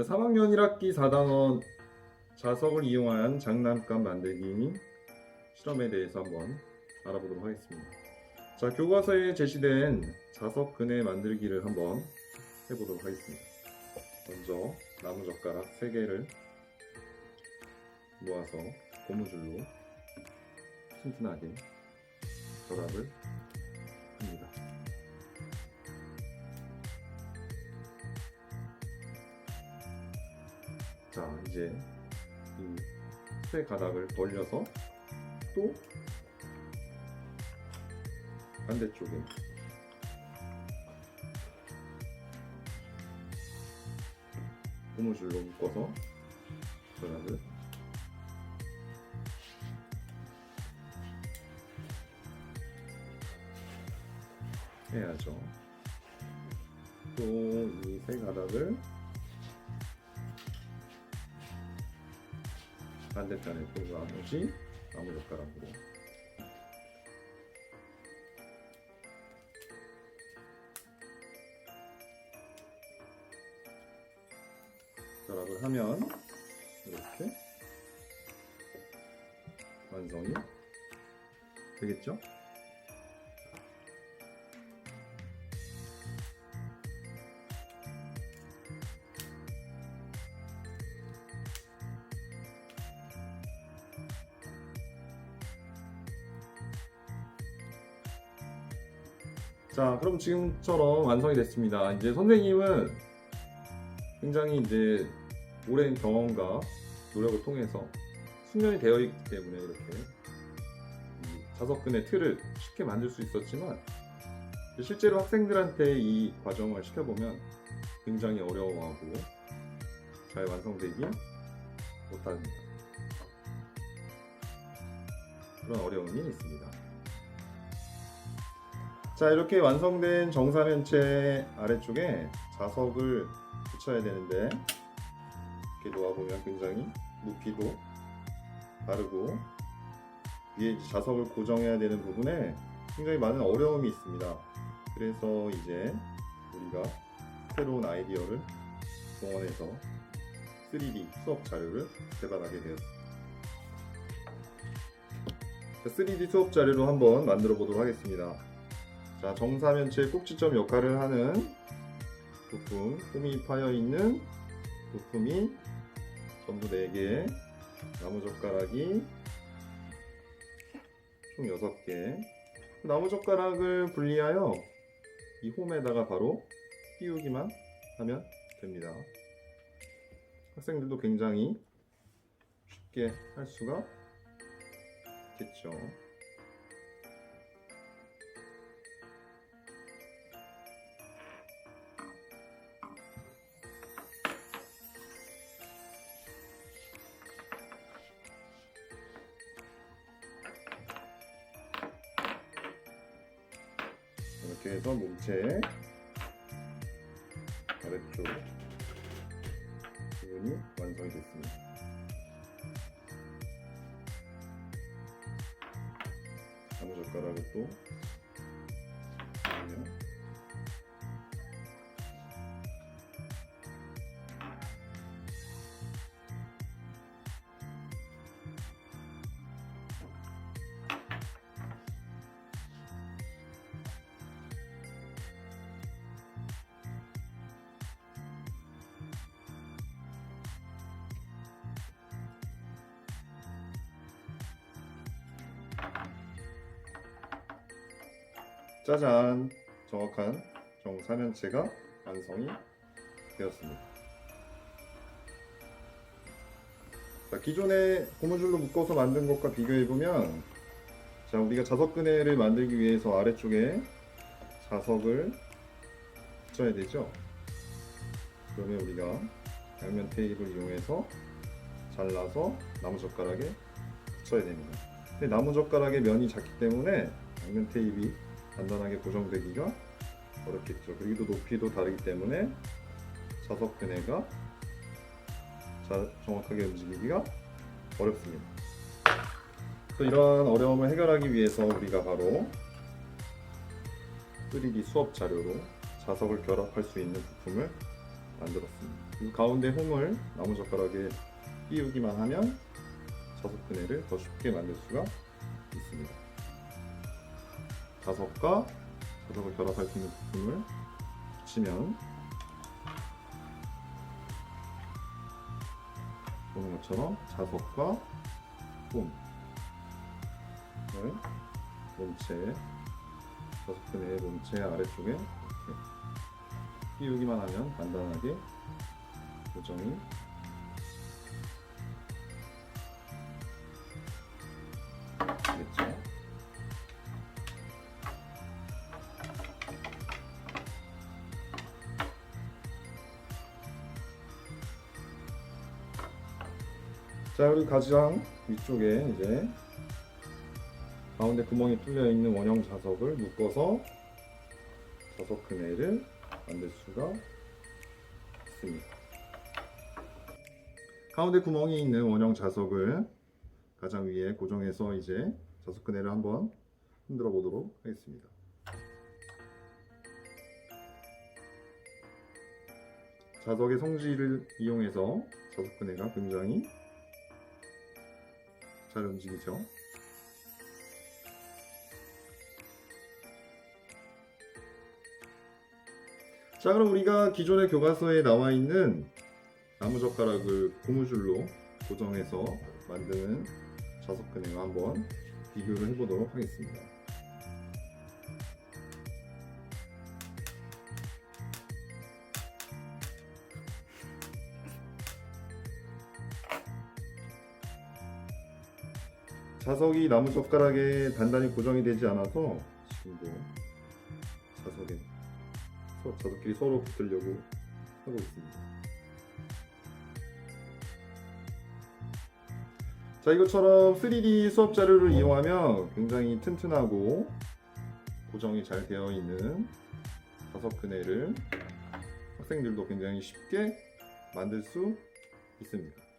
자, 3학년 1학기 4단원 자석을 이용한 장난감 만들기 실험에 대해서 한번 알아보도록 하겠습니다. 자, 교과서에 제시된 자석 그네 만들기를 한번 해보도록 하겠습니다. 먼저 나무젓가락 3개를 모아서 고무줄로 튼튼하게 결합을 이제 이 쇠 가닥을 벌려서 또 반대쪽에 고무줄로 묶어서 결합을 해야죠. 또 이 세 가닥을 반대편에 또 나머지 나무 젓가락으로 결합을 하면 이렇게 완성이 되겠죠? 자, 그럼 지금처럼 완성이 됐습니다. 이제 선생님은 굉장히 이제 오랜 경험과 노력을 통해서 숙련이 되어 있기 때문에 이렇게 이 자석근의 틀을 쉽게 만들 수 있었지만 실제로 학생들한테 이 과정을 시켜보면 굉장히 어려워하고 잘 완성되기 못합니다. 그런 어려움이 있습니다. 자 이렇게 완성된 정사면체 아래쪽에 자석을 붙여야 되는데 이렇게 놓아보면 굉장히 높이도 다르고 위에 자석을 고정해야 되는 부분에 굉장히 많은 어려움이 있습니다. 그래서 이제 우리가 새로운 아이디어를 동원해서 3D 수업 자료를 개발하게 되었습니다. 3D 수업 자료로 한번 만들어 보도록 하겠습니다. 자, 정사면체의 꼭지점 역할을 하는 부품, 홈이 파여 있는 부품이 전부 4개, 나무젓가락이 총 6개. 나무젓가락을 분리하여 이 홈에다가 바로 띄우기만 하면 됩니다. 학생들도 굉장히 쉽게 할 수가 있겠죠. 이렇게 해서 몸체 아래쪽 부분이 완성이 됐습니다. 나무젓가락을 또 넣으면 짜잔 정확한 정사면체가 완성이 되었습니다. 자, 기존에 고무줄로 묶어서 만든 것과 비교해 보면 자 우리가 자석근해를 만들기 위해서 아래쪽에 자석을 붙여야 되죠. 그러면 우리가 양면 테이프를 이용해서 잘라서 나무젓가락에 붙여야 됩니다. 근데 나무젓가락의 면이 작기 때문에 양면 테이프 가 단단하게 고정되기가 어렵겠죠. 그리고 또 높이도 다르기 때문에 자석 그네가 자, 정확하게 움직이기가 어렵습니다. 또 이러한 어려움을 해결하기 위해서 우리가 바로 3D 수업 자료로 자석을 결합할 수 있는 부품을 만들었습니다. 이 가운데 홈을 나무젓가락에 끼우기만 하면 자석 그네를 더 쉽게 만들 수가 있습니다. 자석과 자석을 결합할 수 있는 부품을 붙이면 보는 것처럼 자석과 홈을 몸체 자석 그네의 몸체 아래쪽에 이렇게 끼우기만 하면 간단하게 고정이 자 그리고 가장 위쪽에 이제 가운데 구멍이 뚫려 있는 원형 자석을 묶어서 자석 그네를 만들 수가 있습니다. 가운데 구멍이 있는 원형 자석을 가장 위에 고정해서 이제 자석 그네를 한번 흔들어 보도록 하겠습니다. 자석의 성질을 이용해서 자석 그네가 굉장히 잘 움직이죠. 자 그럼 우리가 기존의 교과서에 나와 있는 나무젓가락을 고무줄로 고정해서 만드는 자석그네와 한번 비교를 해보도록 하겠습니다. 자석이 나무 젓가락에 단단히 고정이 되지 않아서 지금도 자석에 서- 자석끼리 서로 붙으려고 하고 있습니다. 자 이것처럼 3D 수업 자료를 이용하면 굉장히 튼튼하고 고정이 잘 되어 있는 자석 그네를 학생들도 굉장히 쉽게 만들 수 있습니다.